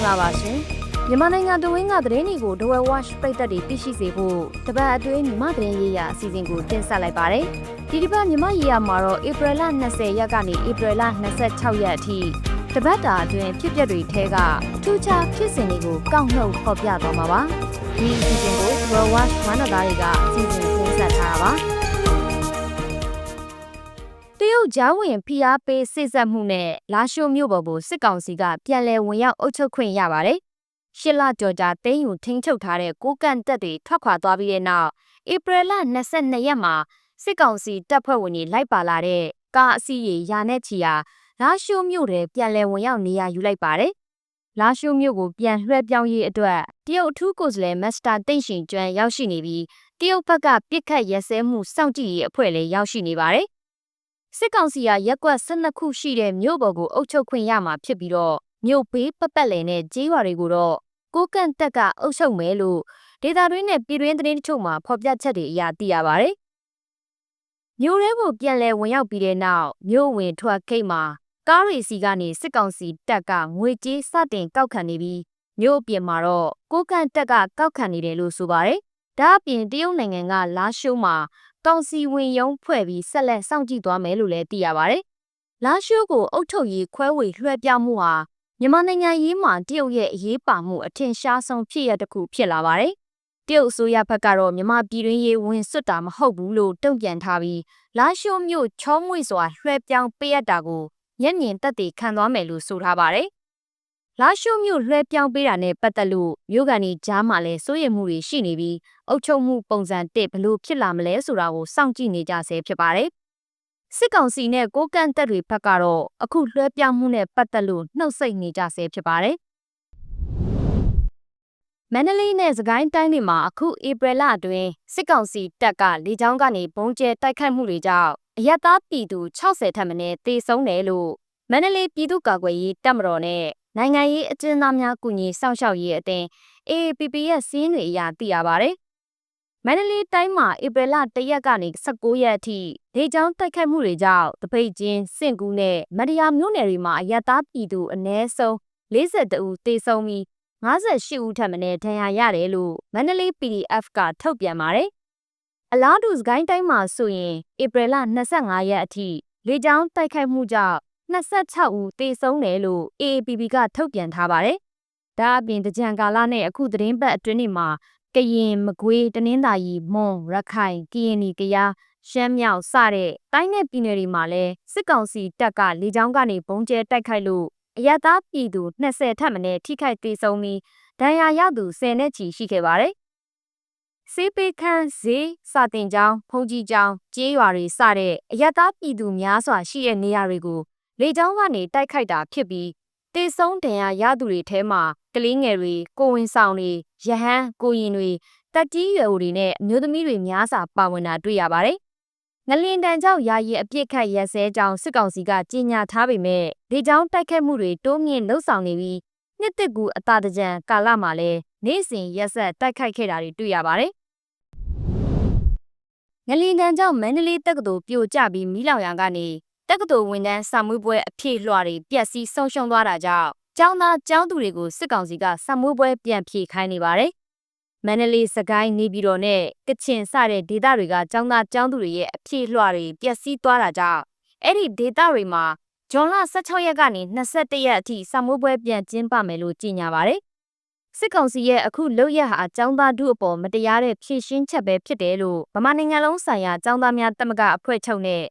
္ဂလာပါရှင်မြန်မာနိုင်ငံတဝင်းကသတင်းတွေကို The Well Watch ပရိသတ်တွေသိရှိစေဖို့တပတ်အတွင်းမြန်မာသတင်းရေးရာအစီအစဉ်ကိုတင်ဆက်လိုက်ပါတယ်ဒီတစ်ပတ်မြန်မာရေးရာမှာတော့ဧပြီလ20ရက်ကနေဧပြီလ26ရက်အထိတပတ်တာအတွင်းဖြစ်ပျက်တွေထဲကထူးခြားဖြစ်စဉ်တွေကိုကောက်နှုတ်ဖော်ပြသွားမှာပါဒီအစီအစဉ်ကို The Well Watch ဝန်ထမ်းတွေကအစီအစဉ်တင်ဆက်ထားတာပါ တရုတ်ဂျားဝင်ဖိအားပေးစစ်ဆက်မှုနဲ့လာရှိုမြို့ပေါ်ကိုစစ်ကောင်စီကပြန်လည်ဝင်ရောက်အုပ်ချုပ်ခွင့်ရပါတယ်။ရှစ်လကျော်ကြာတင်းယူထိန်းချုပ်ထားတဲ့ကိုကန့်တက်တွေထွက်ခွာသွားပြီးတဲ့နောက်ဧပြီလ22ရက်မှာစစ်ကောင်စီတပ်ဖွဲ့ဝင်တွေလိုက်ပါလာတဲ့ကားအစီးရေရာနဲ့ချီဟာလာရှိုမြို့ထဲပြန်လည်ဝင်ရောက်နေရာယူလိုက်ပါတယ်။လာရှိုမြို့ကိုပြန်လွှဲပြောင်းရေးအတွက်တရုတ်အထူးကိုယ်စားလှယ်မစ္စတာတိန့်ရှင်ကျွမ်းရောက်ရှိနေပြီးတရုတ်ဘက်ကပြစ်ခတ်ရက်စဲမှုစောင့်ကြည့်ရေးအဖွဲ့လည်းရောက်ရှိနေပါတယ်။ စစ်ကောင်စီကရက်ကွက်12ခုရှိတဲ့မြို့ပေါ်ကိုအုပ်ချုပ်ခွင့်ရမှာဖြစ်ပြီးတော့မြို့ဘေးပတ်ပတ်လည်နဲ့ကြေးရွာတွေကိုတော့ကိုကန့်တက်ကအုပ်ချုပ်မယ်လို့ဒေတာတွင်းနဲ့ပြည်တွင်းသတင်းတချို့မှာဖော်ပြချက်တွေအရသိရပါတယ်။မြို့ရဲကိုပြန်လည်ဝင်ရောက်ပြီးတဲ့နောက်မြို့ဝင်ထွက်ခိတ်မှာကားရီစီကနေစစ်ကောင်စီတပ်ကငွေကြေးစတင်ကောက်ခံနေပြီးမြို့အပြင်မှာတော့ကိုကန့်တက်ကကောက်ခံနေတယ်လို့ဆိုပါတယ်။ဒါအပြင်တရုတ်နိုင်ငံကလာရှိုးမှာ ကောင်စီဝင်ရုံးဖွဲ့ပြီးဆက်လက်စောင့်ကြည့်သွားမယ်လို့လည်းသိရပါတယ်။လာရှိုးကိုအုတ်ထုတ်ရေးခွဲဝေလွှဲပြောင်းမှုဟာမြန်မာနိုင်ငံရေးမှာတရုတ်ရဲ့အရေးပါမှုအထင်ရှားဆုံးဖြစ်ရတစ်ခုဖြစ်လာပါတယ်။တရုတ်အစိုးရဘက်ကတော့မြန်မာပြည်တွင်းရေးဝင်စွတ်တာမဟုတ်ဘူးလို့တုံ့ပြန်ထားပြီးလာရှိုးမြို့ချောမွေ့စွာလွှဲပြောင်းပေးရတာကိုညံ့ညင်တက်တည်ခံသွားမယ်လို့ဆိုထားပါတယ်။ လာရှိုးမြို့လွှဲပြောင်းပေးတာနဲ့ပတ်သက်လို့မြို့ကန်ကြီးကြားမှာလည်းစိုးရိမ်မှုတွေရှိနေပြီးအုပ်ချုပ်မှုပုံစံတစ်ဘလို့ဖြစ်လာမလဲဆိုတာကိုစောင့်ကြည့်နေကြဆဲဖြစ်ပါတယ်။စစ်ကောင်စီနဲ့ကိုကန့်တက်တွေဘက်ကတော့အခုလွှဲပြောင်းမှုနဲ့ပတ်သက်လို့နှုတ်ဆက်နေကြဆဲဖြစ်ပါတယ်။မန္တလေးနဲ့စကိုင်းတိုင်းတွေမှာအခုဧပြီလအတွင်းစစ်ကောင်စီတပ်ကလေကြောင်းကနေဘုံကျဲတိုက်ခိုက်မှုတွေကြောင့်အရက်သားပြည်သူ60ထက်မနည်းသေဆုံးတယ်လို့မန္တလေးပြည်သူ့ကာကွယ်ရေးတပ်မတော်နဲ့ နိုင်ငံရေးအကျဉ်းသားများကူညီစောင့်ရှောက်ရေးအသင်း AAPP ရဲ့စီးရင်တွေအရသိရပါဗျ။မန္တလေးတိုင်းမှာဧပြီလ1ရက်ကနေ19ရက်အထိဒေကြောင်းတိုက်ခိုက်မှုတွေကြောင့်တပိတ်ချင်းစင့်ကူးနဲ့မတရားမျိုးနယ်တွေမှာအရက်သားပြည်သူအ ਨੇ ဆုံး42ဦးသေဆုံးပြီး58ဦးထပ်မံဒဏ်ရာရတယ်လို့မန္တလေး PDF ကထုတ်ပြန်ပါတယ်။အလားတူစကိုင်းတိုင်းမှာဆိုရင်ဧပြီလ25ရက်အထိလေကြောင်းတိုက်ခိုက်မှုကြောင့် 26ဦးသေဆုံးတယ်လို့ AAPP ကထုတ်ပြန်ထားပါတယ်။ဒါအပြင်တကြံကာလနဲ့အခုသတင်းပတ်အတွင်းတွေမှာကရင်မကွေးတနင်္သာရီမွန်ရခိုင်ကရင်နီကယားရှမ်းမြောက်စတဲ့တိုင်းနယ်ပြည်နယ်တွေမှာလည်းစစ်ကောင်စီတပ်ကလေကြောင်းကနေဘုံကျဲတိုက်ခိုက်လို့အရသာပြည်သူ20ထက်မနည်းထိခိုက်ဒေဆုံးပြီးဒဏ်ရာရသူ10နဲ့ချီရှိခဲ့ပါတယ်။စေးပေခန်းဈေးစာတင်ကျောင်းဖုန်ကြီးကျောင်းကျေးရွာတွေစတဲ့အရသာပြည်သူများစွာရှိတဲ့နေရာတွေကို လေကြောင်းကနေတိုက်ခိုက်တာဖြစ်ပြီးတေဆုံးဒဏ်ရာရသူတွေထဲမှာကလေးငယ်တွေကိုဝင်ဆောင်တွေရဟန်းကိုရင်တွေတက်ကြီးရွယ်တွေနဲ့အမျိုးသမီးတွေများစွာပါဝင်တာတွေ့ရပါတယ်။ငလင်တန်ကြောင့်ယာယီအပြစ်ခတ်ရက်စဲကြောင်းစစ်ကောင်စီကကြေညာထားပေမဲ့ဒေကြောင်းတိုက်ခတ်မှုတွေတိုးမြင့်လှုပ်ဆောင်နေပြီးနှစ်တစ်ကူအတာတကြံကာလမှာလည်းနေ့စဉ်ရက်ဆက်တိုက်ခိုက်ခဲ့တာတွေတွေ့ရပါတယ်။ငလင်တန်ကြောင့်မန္တလေးတက္ကသိုလ်ပြိုကျပြီးမိလောင်ရန်ကနေ တက္ကသိုလ်ဝန်ထမ်းစာမွေးပွဲအဖြစ်လွှာတွေပြက်စီးဆုံးရှုံးသွားတာကြောင့်ကျောင်းသားကျောင်းသူတွေကိုစစ်ကောင်စီကစာမွေးပွဲပြန်ဖြေခိုင်းနေပါတယ်။မန္တလေးစကိုင်းနေပြည်တော်နဲ့ကချင်စတဲ့ဒေသတွေကကျောင်းသားကျောင်းသူတွေရဲ့အဖြစ်လွှာတွေပျက်စီးသွားတာကြောင့်အဲ့ဒီဒေသတွေမှာဇွန်လ16ရက်ကနေ21ရက်အထိစာမွေးပွဲပြန်ကျင်းပမယ်လို့ကြေညာပါတယ်။စစ်ကောင်စီရဲ့အခုလုပ်ရဟာចောင်းသားတို့အပေါ်မတရားတဲ့ဖြည့်ရှင်းချက်ပဲဖြစ်တယ်လို့ဗမာနိုင်ငံလုံးဆိုင်ရာចောင်းသားများတမကအဖွဲ့ချုပ်နဲ့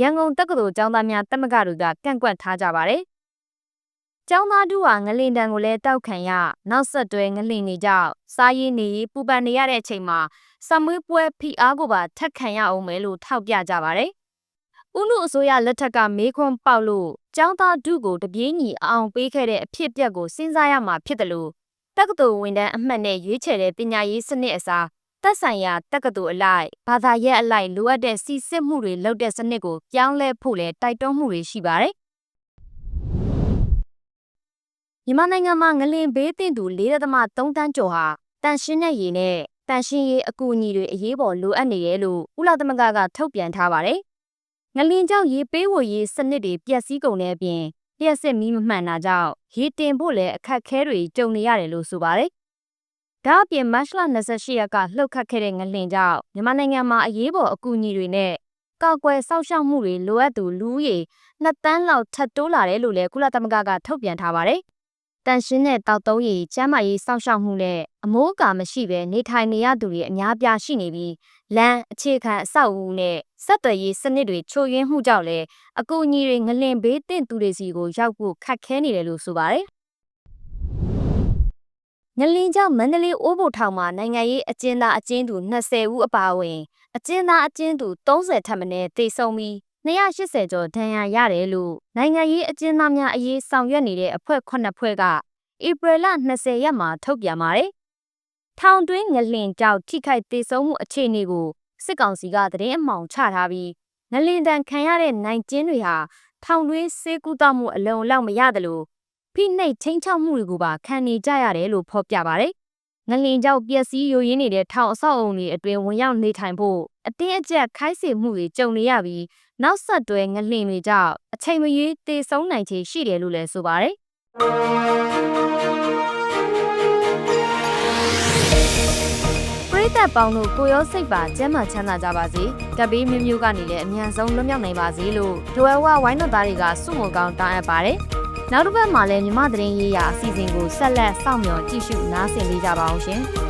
ရန်ကုန်တက္ကသိုလ်ကျောင်းသားများတက်မကတို့ကကန့်ကွက်ထားကြပါတယ်။ကျောင်းသားတို့ဟာငလင်တန်ကိုလည်းတောက်ခံရနောက်ဆက်တွဲငလင်နေကြောက်စားရည်နေပူပန်နေရတဲ့အချိန်မှာစမွေးပွဲဖိအားကိုပါထက်ခံရအောင်မယ်လို့ထောက်ပြကြပါတယ်။ဦးနုအစိုးရလက်ထက်ကမေးခွန်းပေါက်လို့ကျောင်းသားဒုကိုတပြေးညီအောင်ပေးခဲ့တဲ့အဖြစ်အပျက်ကိုစဉ်းစားရမှာဖြစ်တယ်လို့တက္ကသိုလ်ဝန်ထမ်းအမှတ်နဲ့ရွေးချယ်တဲ့ပညာရေးစနစ်အစား သက်ဆိုင်ရာတက္ကသိုလ်အလိုက်ဘာသာရပ်အလိုက်လိုအပ်တဲ့စီစစ်မှုတွေလုပ်တဲ့စနစ်ကိုပြောင်းလဲဖို့လဲတိုက်တွန်းမှုတွေရှိပါတယ်။မြန်မာနိုင်ငံမှာငလင်ဘေးသင့်သူ4.3တန်းကျော်ဟာတန်ရှင်းတဲ့ရေနဲ့တန်ရှင်းရေးအကူအညီတွေအရေးပေါ်လိုအပ်နေတယ်လို့ဥလာသမဂကထုတ်ပြန်ထားပါတယ်။ငလင်ကြောင့်ရေပေးဝေရေးစနစ်တွေပျက်စီးကုန်တဲ့အပြင်လျှက်စစ်မီးမမှန်တာကြောင့်ရေတင်ဖို့လည်းအခက်အခဲတွေကြုံနေရတယ်လို့ဆိုပါတယ်။ ဒါအပြင်မတ်လ28ရက်ကလှုပ်ခတ်ခဲ့တဲ့ငလင်ကြောင့်မြန်မာနိုင်ငံမှာအရေးပေါ်အကူအညီတွေနဲ့ကောက်ွယ်စောင့်ရှောက်မှုတွေလိုအပ်သူလူဦးရေ2တန်းလောက်ထပ်တိုးလာတယ်လို့လည်းကုလသမဂ္ဂကထုတ်ပြန်ထားပါတယ်။တန်ရှင်းတဲ့တောက်သုံးရည်ကျန်းမာရေးစောင့်ရှောက်မှုနဲ့အမိုးအကာမရှိဘဲနေထိုင်နေရသူတွေအများပြားရှိနေပြီးလမ်းအခြေခံအဆောက်အဦနဲ့စက်သွယ်ရေးစနစ်တွေချို့ယွင်းမှုကြောင့်လည်းအကူအညီတွေငလင်ဘေးတင့်သူတွေစီကိုရောက်ဖို့ခက်ခဲနေတယ်လို့ဆိုပါတယ်။ ငလင်ကြောင့်မန္တလေးအိုးဘိုထောင်မှာနိုင်ငံရေးအကျဉ်းသားအကျဉ်းသူ20ဦးအပါအဝင်အကျဉ်းသားအကျဉ်းသူ30ထပ်မံတေဆုံးပြီး280ကျော်ဒဏ်ရာရတယ်လို့နိုင်ငံရေးအကျဉ်းသားများအရေးဆောင်ရွက်နေတဲ့အဖွဲ့9ဖွဲ့ကဧပြီလ20ရက်မှာထုတ်ပြန်ပါတယ်။ထောင်တွင်းငလင်ကြောင့်ထိခိုက်ဒေဆုံးမှုအခြေအနေကိုစစ်ကောင်စီကသတင်းအမှောင်ချထားပြီးငလင်တန်ခံရတဲ့နိုင်ကျင်းတွေဟာထောင်တွင်းစေကူတောက်မှုအလုံးအလောက်မရတယ်လို့ ဖိနှိပ်ချင်းချောက်မှုတွေကိုပါခံနေကြရတယ်လို့ဖော်ပြပါတယ်။ငလင်ကြောင့်ပျက်စီးယိုယွင်းနေတဲ့ထောင်အဆောက်အုံတွေအတွင်းဝင်ရောက်နေထိုင်ဖို့အတင်းအကျပ်ခိုင်းစေမှုတွေကြုံနေရပြီးနောက်ဆက်တွဲငလင်တွေကြောင့်အချိန်မရွေးတေဆုံးနိုင်ခြေရှိတယ်လို့လည်းဆိုပါတယ်ပရိသတ်ပေါင်းတို့ကိုရောစိတ်ပါကျမ်းမာချမ်းသာကြပါစေ။ကပ်ဘေးမျိုးမျိုးကနေလည်းအမြန်ဆုံးလွတ်မြောက်နိုင်ပါစေလို့ဒိုအဝဝိုင်းတော်သားတွေကစုမုံကောင်းတောင်းအပ်ပါတယ်။ နောက်တစ်ပတ်မှာလည်းမြမသတင်းရေးရာအစီအစဉ်ကိုဆက်လက်စောင့်မျှော်ကြည့်ရှုနားဆင်ပေးကြပါအောင်ရှင်။